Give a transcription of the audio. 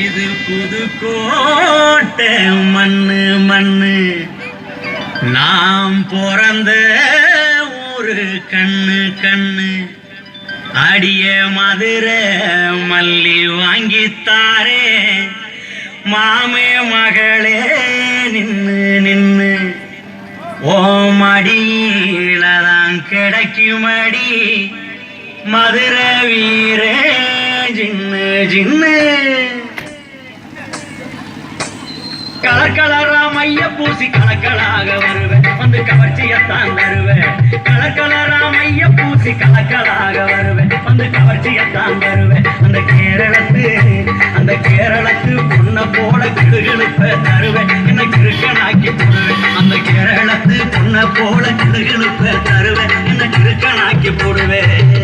இது புதுக்கோட்டை மண்ணு மண்ணு. நாம் பிறந்த ஊரு கண்ணு கண்ணு. அடிய மதுரை மல்லி வாங்கித்தாரே. மாமே மகளே நின்னு நின்னு. ஓ மடியில கிடைக்குமடி மதுரை வீரே ஜின்னு ஜின்னு. கலர் கலரா மைய பூசி கலக்கலாக வருவேன் வந்து கவர்ச்சியத்தான் தருவேன் கலர் கலரா மைய பூசி கலக்கலாக வருவேன். வந்து கவர்ச்சியத்தான் தருவேன் அந்த கேரளத்து அந்த கேரளத்து பொண்ண போல கிடுகிழுப்ப தருவேன். என்ன கிருக்கனாக்கி போடுவேன். அந்த கேரளத்து பொண்ண போல கிடுகிழுப்ப தருவேன். என்ன கிருக்கனாக்கி போடுவேன்.